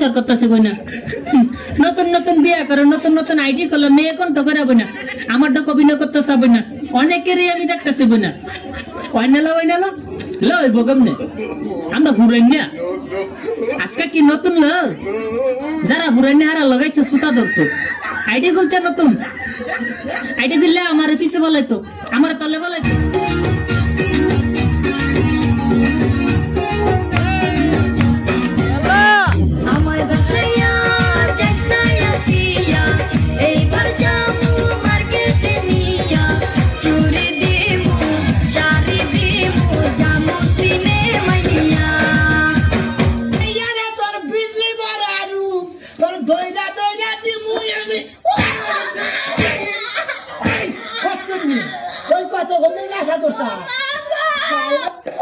সংসার করতেছে বই না হুম, নতুন নতুন বিয়ে করে নতুন নতুন আইডি করলে মেয়ে কণ্ঠ করে বই না আমার ডক অভিনয় করতে চাবই না অনেকেরই আমি দেখতেছি বই না ওই নালা? ওই নালা লইব কেমনে? আমরা ঘুরাই না আজকে কি নতুন ল যারা ঘুরাই না হারা লাগাইছে সুতা ধরতো। আইডি খুলছে নতুন। আইডি দিলে আমার পিছে বলাইতো। আমার তলে বলাইতো। কত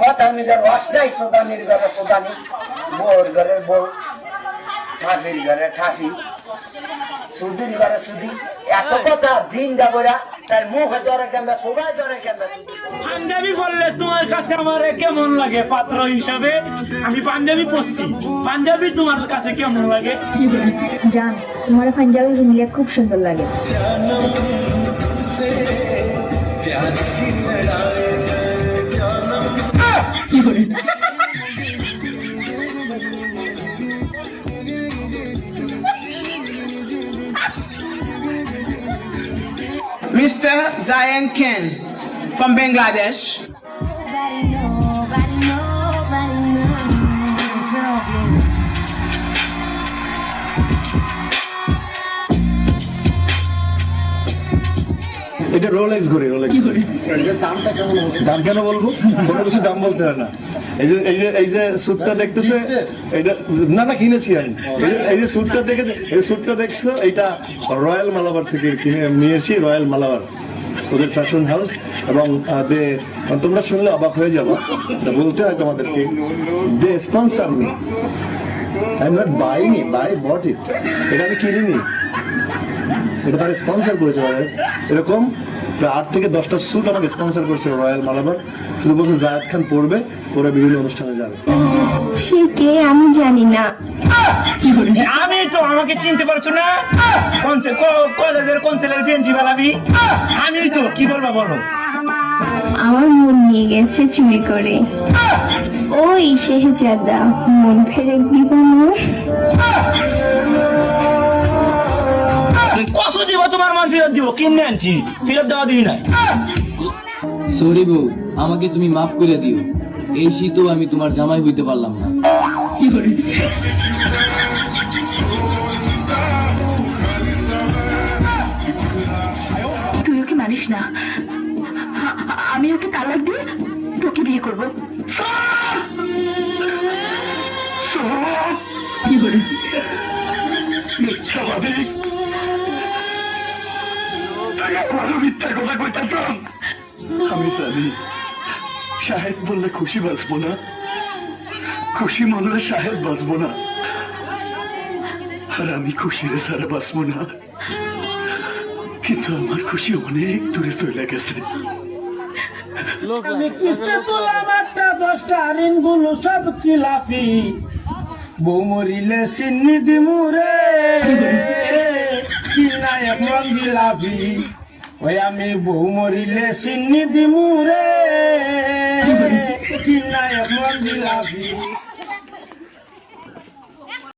কথা মিলে রস নাই সুদানির ঘরে সুদানি। বউর ঘরে বউ ঠাফির ঘরে ঠাফি সুদির ঘরে সুদি। এত কথা দিন যাবরা তার মুখ ধরে কেমন সবাই ধরে কেমন পাঞ্জাবি বললে তোমার কাছে আমার কেমন লাগে? পাত্র হিসাবে আমি পাঞ্জাবি পরছি। পাঞ্জাবি তোমার কাছে কেমন লাগে? জান তোমার পাঞ্জাবি হিন্দিয়া খুব সুন্দর লাগে। Mr. Zayan Ken from Bangladesh. এটা রোলেক্স ঘড়ি রোলেক্স ঘড়ি। দাম কেন বলব? কোনো কিছু দাম বলতে হয় না। এই যে এই যে এই যে স্যুটটা দেখতেছে এটা না না কিনেছি আমি। এই যে- স্যুটটা দেখেছে এই স্যুটটা দেখছ এটা রয়্যাল মালাবার থেকে কিনে নিয়েছি রয়্যাল মালাবার ওদের ফ্যাশন হাউস এবং দে তোমরা শুনলে অবাক হয়ে যাব। তা বলতে হয় তোমাদেরকে they sponsor me I am not buying it buy bought it এটা আমি কিনিনি। এটা তারা স্পন্সর করেছে এরকম প্রায় আট থেকে দশটা স্যুট আমাকে স্পন্সর করছে রয়্যাল মালাবার শুধু বলছে জায়দ খান পড়বে পরে বিভিন্ন অনুষ্ঠানে যাবে। সে কে আমি জানি না। আমি তো আমাকে চিনতে পারছ না। কনসে- ক- কলেজের কনসেলের প্রিন্সিপাল আমি আমি তো কি বলব বলো? আমার মন নিয়ে গেছে চুরি করে। ওই শেহজাদা মন ফেরত দিব না। দিব তোমার মান ফেরত দিব কিনে আনছি? ফেরত দেওয়া দিই নাই সরি বউ আমাকে তুমি মাফ করে দিও। এই শীতও আমি তোমার জামাই হইতে পারলাম না। তুই ওকে মানিস না। আমি ওকে তালাক দিয়ে তোকে বিয়ে করব। আমি জানি সাহেব বললে খুশি বাঁচবো না। খুশি মনলে সাহেব বাঁচবো না। আর আমি খুশি রে সারা বাঁচবো না। কিন্তু আমার খুশি অনেক দূরে চলে গেছে। আমি কিস্তে তোলা একটা দশটা ঋণগুলো সব কিলাপি বউ মরিলে সিন্নি দিমুরে কি নায়ক জিলাপি। ওই আমি বউ মরিলে সিন্নি দিমুরে কি নায়ক মন জিলাপি